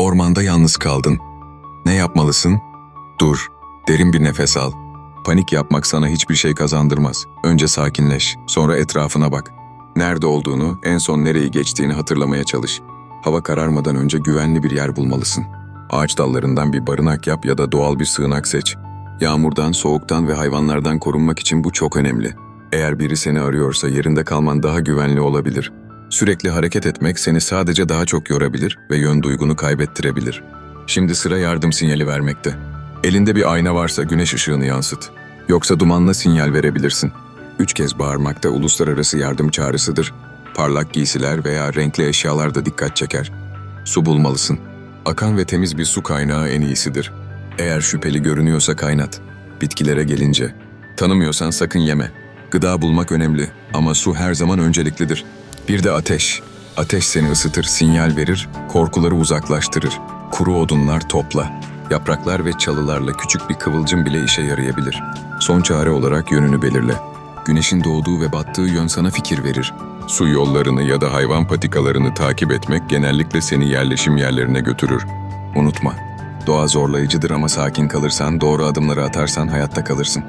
Ormanda yalnız kaldın. Ne yapmalısın? Dur. Derin bir nefes al. Panik yapmak sana hiçbir şey kazandırmaz. Önce sakinleş, sonra etrafına bak. Nerede olduğunu, en son nereyi geçtiğini hatırlamaya çalış. Hava kararmadan önce güvenli bir yer bulmalısın. Ağaç dallarından bir barınak yap ya da doğal bir sığınak seç. Yağmurdan, soğuktan ve hayvanlardan korunmak için bu çok önemli. Eğer biri seni arıyorsa yerinde kalman daha güvenli olabilir. Sürekli hareket etmek seni sadece daha çok yorabilir ve yön duygunu kaybettirebilir. Şimdi sıra yardım sinyali vermekte. Elinde bir ayna varsa güneş ışığını yansıt. Yoksa dumanla sinyal verebilirsin. Üç kez bağırmak da uluslararası yardım çağrısıdır. Parlak giysiler veya renkli eşyalar da dikkat çeker. Su bulmalısın. Akan ve temiz bir su kaynağı en iyisidir. Eğer şüpheli görünüyorsa kaynat. Bitkilere gelince. Tanımıyorsan sakın yeme. Gıda bulmak önemli ama su her zaman önceliklidir. Bir de ateş. Ateş seni ısıtır, sinyal verir, korkuları uzaklaştırır. Kuru odunlar topla. Yapraklar ve çalılarla küçük bir kıvılcım bile işe yarayabilir. Son çare olarak yönünü belirle. Güneşin doğduğu ve battığı yön sana fikir verir. Su yollarını ya da hayvan patikalarını takip etmek genellikle seni yerleşim yerlerine götürür. Unutma, doğa zorlayıcıdır ama sakin kalırsan, doğru adımları atarsan hayatta kalırsın.